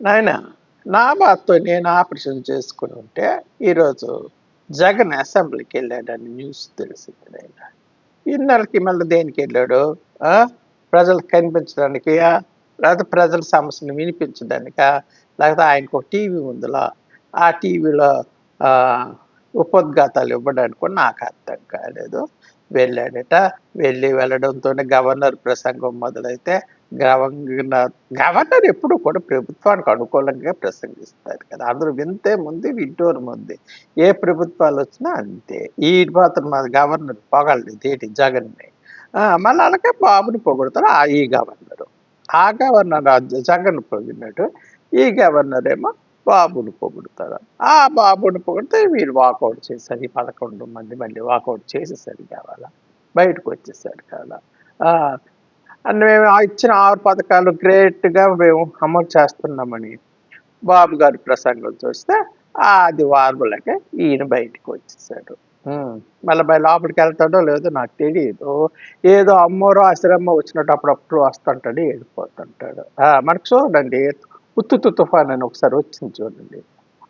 నాయన నా బాధతో నేను ఆపరేషన్ చేసుకుని ఉంటే ఈరోజు జగన్ అసెంబ్లీకి వెళ్ళాడని న్యూస్ తెలిసింది నాయన. ఇన్నరకి మళ్ళీ దేనికి వెళ్ళాడు? ప్రజలకు కనిపించడానికి? లేకపోతే ప్రజల సమస్యను వినిపించడానికా? లేకపోతే ఆయనకు ఒక టీవీ ఉందిలా? ఆ టీవీలో ఉపద్ఘాతాలు ఇవ్వడానికి కూడా నాకు అర్థం కాలేదు. వెళ్ళాడట. వెళ్ళి వెళ్ళడంతో గవర్నర్ ప్రసంగం మొదలైతే గవర్నర్ గవర్నర్ ఎప్పుడు కూడా ప్రభుత్వానికి అనుకూలంగా ప్రసంగిస్తారు కదా. అందరూ వింతే ముందు వింటూరు ముందు. ఏ ప్రభుత్వాలు వచ్చినా అంతే. ఈ మాత్రం మా గవర్నర్ పొగలేదు ఏంటి జగన్ని మళ్ళీ అలాగే బాబుని పొగుడతారు ఆ ఈ గవర్నరు. ఆ గవర్నర్ జగన్ పొగిడినట్టు ఈ గవర్నర్ ఏమో బాబుని పొగుడుతారు. ఆ బాబుని పొగిడితే వీడు వాకౌట్ చేశారు ఈ పదకొండు మంది మళ్ళీ వాకౌట్ చేసేసరి కావాలా? బయటకు వచ్చేసరి కావాలా? అండ్ మేము ఇచ్చిన ఆరు పథకాలు గ్రేట్గా మేము అమలు చేస్తున్నామని బాబు గారి ప్రసంగం చూస్తే అది వార్బులకే ఈయన బయటికి వచ్చేసాడు. మళ్ళీ బయ లోపలికి వెళ్తాడో లేదో నాకు తెలియదు ఏదో అమ్మోరో ఆశ్రమ వచ్చినట్టు అప్పుడప్పుడు వస్తుంటాడు వెళ్ళిపోతుంటాడు మనకు చూడండి ఉత్తుత్తు తుఫాన్ అని ఒకసారి వచ్చింది చూడండి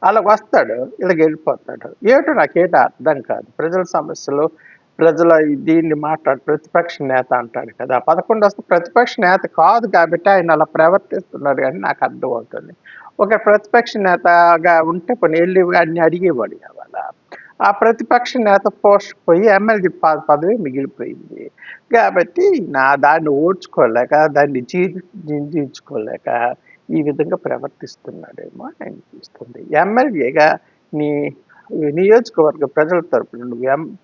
అలా వస్తాడు ఇలాగ వెళ్ళిపోతాడు ఏటో నాకేటో అర్థం కాదు ప్రజల సమస్యలు ప్రజల దీన్ని మాట్లాడు ప్రతిపక్ష నేత అంటాడు కదా పదకొండు వస్తే ప్రతిపక్ష నేత కాదు కాబట్టి ఆయన అలా ప్రవర్తిస్తున్నారు కానీ నాకు అర్థం అవుతుంది ఒక ప్రతిపక్ష నేతగా ఉంటే కొన్ని వెళ్ళి అన్ని అడిగేవాడు కావాలా ఆ ప్రతిపక్ష నేత పోస్ట్ పోయి ఎమ్మెల్యే పద పదవి మిగిలిపోయింది కాబట్టి నా దాన్ని ఓడ్చుకోలేక దాన్ని జీర్ణించుకోలేక ఈ విధంగా ప్రవర్తిస్తున్నాడేమో అనిపిస్తుంది ఎమ్మెల్యేగా నీ నియోజకవర్గ ప్రజల తరపున నువ్వు ఎం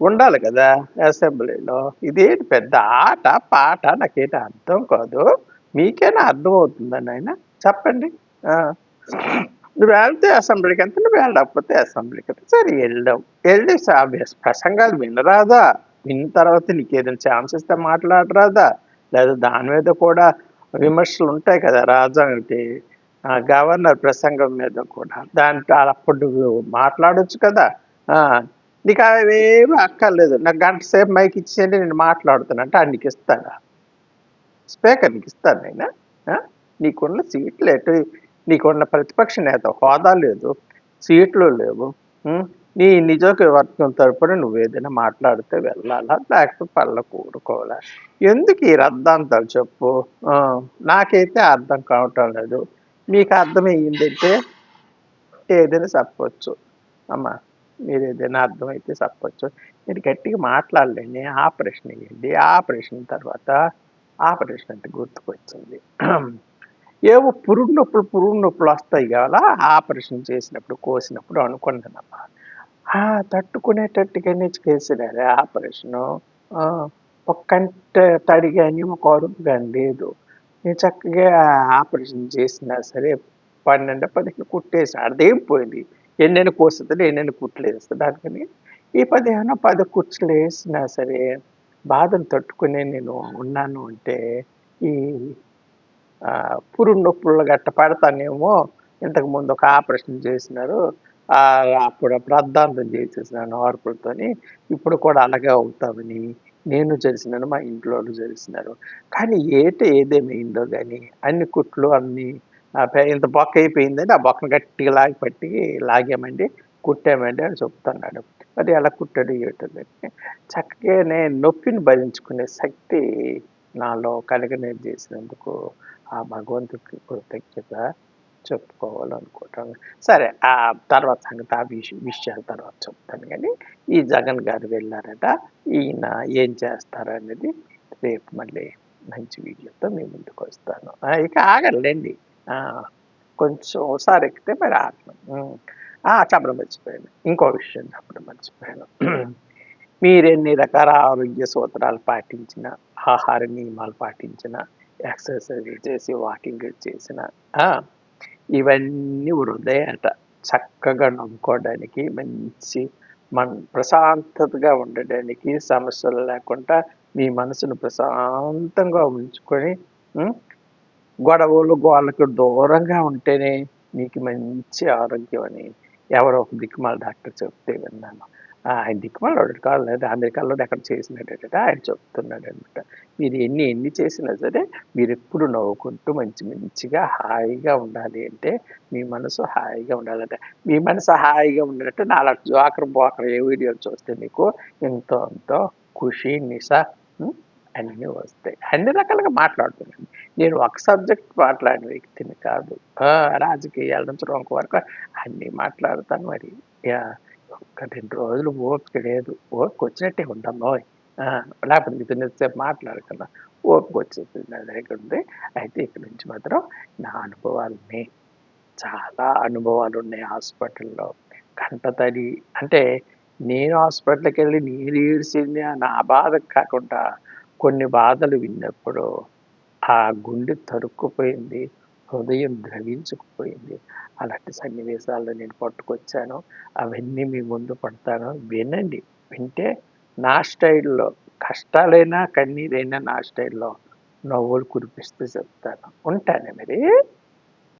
ఉండాలి కదా అసెంబ్లీలో. ఇదేంటి పెద్ద ఆట పాట? నాకేంటి అర్థం కాదు. మీకేనా అర్థం అవుతుందని ఆయన చెప్పండి. నువ్వు వెళ్తే అసెంబ్లీకి అంత నువ్వు వెళ్ళకపోతే అసెంబ్లీకి అంత సరే వెళ్ళావు వెళ్ళి సా- ప్రసంగాలు వినరాదా? విన్న తర్వాత నీకు ఏదైనా ఛాన్స్ ఇస్తే మాట్లాడరాదా? లేదా దాని మీద కూడా విమర్శలు ఉంటాయి కదా రాజాకి గవర్నర్ ప్రసంగం మీద కూడా. దాంట్లో అప్పుడు నువ్వు మాట్లాడొచ్చు కదా. నీకు అవేమీ అక్కర్లేదు. నాకు గంట సేపు మైక్ ఇచ్చేయండి నేను మాట్లాడుతున్నా అంటే నీకు ఇస్తాడా స్పీకర్ నీకు ఇస్తాను నేను. నీకున్న సీట్లు ఎటు నీకున్న ప్రతిపక్ష నేత హోదా లేదు సీట్లు లేవు నీ నిజవర్గం తరపున నువ్వు ఏదైనా మాట్లాడితే వెళ్ళాలా? లేకపోతే పళ్ళ కూడుకోవాలా? ఎందుకు ఈ రద్దాంతాలు చెప్పు? నాకైతే అర్థం కావటం లేదు. మీకు అర్థమయ్యిందంటే ఏదైనా చెప్పొచ్చు. అమ్మా మీరు ఏదైనా అర్థమైతే చెప్పవచ్చు మీరు గట్టిగా మాట్లాడలేండి ఆపరేషన్ ఆ ఆపరేషన్ తర్వాత ఆపరేషన్ అంటే గుర్తుకొచ్చింది. ఏవో పురుగు నొప్పులు పురుగు నొప్పులు వస్తాయి కావాలా? ఆపరేషన్ చేసినప్పుడు కోసినప్పుడు అనుకుంటున్నామా? ఆ, తట్టుకునేటట్టుగానే చేసినారు ఆపరేషను. ఆ, ఒక కంట తడి కానీ ఒక అరుపు కానీ లేదు. నేను చక్కగా ఆపరేషన్ చేసినా సరే పన్నెండు పదిహేను కుట్టేసి అదేం పోయింది. ఎన్నెన్ని కోస్తుంది ఎన్నెన్ని కుట్లు దానికని. ఈ పదిహేను పది కుర్చీలు వేసినా సరే బాధను తట్టుకునే నేను ఉన్నాను అంటే ఈ ఆ, నొప్పులు గట్ట పడతానేమో. ఇంతకు ముందు ఒక ఆపరేషన్ చేసినారు. అప్పుడు ప్రార్థాంతం చేసేసినాను ఆర్పులతోని ఇప్పుడు కూడా అలాగే అవుతామని నేను చేసినాను మా ఇంట్లో వాళ్ళు చేసినారు కానీ ఏట ఏదేమైందో కానీ అన్ని కుట్లు అన్ని ఇంత బొక్క అయిపోయిందని ఆ బొక్కను గట్టిగా లాగి పట్టి లాగామండి కుట్టామండి అని చెప్తున్నాడు. మరి ఎలా కుట్టాడు ఏంటంటే చక్కగా నేను నొప్పిని భరించుకునే శక్తి నాలో కలిగనేది చేసినందుకు ఆ భగవంతుడికి కృతజ్ఞత. చెప్పుకోవాలనుకుంటాను. సరే ఆ తర్వాత సంగతి ఆ విష విషయాల తర్వాత చెప్తాను కానీ ఈ జగన్ గారు వెళ్ళారట ఈయన ఏం చేస్తారనేది రేపు మళ్ళీ మంచి వీడియోతో మీ ముందుకు వస్తాను. ఇక ఆగలేండి ఆ, కొంచెం ఒకసారి ఎక్కితే మరి ఆగను. ఆ, చెప్పడం మర్చిపోయాను. ఇంకో విషయం చెప్పడం మర్చిపోయాను. మీరు ఎన్ని రకాల ఆరోగ్య సూత్రాలు పాటించిన ఆహార నియమాలు పాటించిన ఎక్సర్సైజ్ చేసి వాకింగ్ చేసిన ఇవన్నీ వృధే అట చక్కగా నమ్ముకోవడానికి మంచి మన ప్రశాంతతగా ఉండడానికి సమస్యలు లేకుండా మీ మనసును ప్రశాంతంగా ఉంచుకొని గొడవలు గోళ్ళకు దూరంగా ఉంటేనే మీకు మంచి ఆరోగ్యం అని ఎవరో ఒక దిక్కుమాల డాక్టర్ చెప్తే విన్నాను. ఆయన దిక్కుమాలాడు కాదు. లేదా అమెరికాలో ఎక్కడ చేసినట్టేట ఆయన చెప్తున్నాడు అనమాట మీరు ఎన్ని ఎన్ని చేసినా సరే మీరు ఎప్పుడు నవ్వుకుంటూ మంచి మంచిగా హాయిగా ఉండాలి అంటే మీ మనసు హాయిగా ఉండాలంటే. మీ మనసు హాయిగా ఉండాలంటే నాలుగు జోకర్ బోకర్ ఏ వీడియోలు చూస్తే మీకు ఎంతో ఎంతో ఖుషి నిశ అన్నీ వస్తాయి. అన్ని రకాలుగా మాట్లాడుతున్నాను. నేను ఒక సబ్జెక్ట్ మాట్లాడిన వ్యక్తిని కాదు. రాజకీయాల నుంచి ఇంక వరకు అన్నీ మాట్లాడతాను మరి. యా. ఒక్క రెండు రోజులు ఓపిక లేదు. ఓపిక వచ్చినట్టే ఉందమ్మా లేకపోతే మీతో ఎంతసేపు మాట్లాడకుండా ఓపిక వచ్చేసింది నా దగ్గర ఉంది. అయితే ఇక్కడి నుంచి మాత్రం నా అనుభవాలని చాలా అనుభవాలు ఉన్నాయి హాస్పిటల్లో. కంటతడి అంటే నేను హాస్పిటల్కి వెళ్ళి నేను ఏడ్చింది నా బాధ కాకుండా కొన్ని బాధలు విన్నప్పుడు ఆ గుండె తరుక్కుపోయింది. హృదయం ద్రవించుకుపోయింది అలాంటి సన్నివేశాల్లో నేను పట్టుకొచ్చాను. అవన్నీ మీ ముందు పడతాను. వినండి. వింటే నా స్టైల్లో కష్టాలైనా కన్నీరైనా నా స్టైల్లో నవ్వులు కురిపిస్తూ చెప్తాను. ఉంటాను మరి?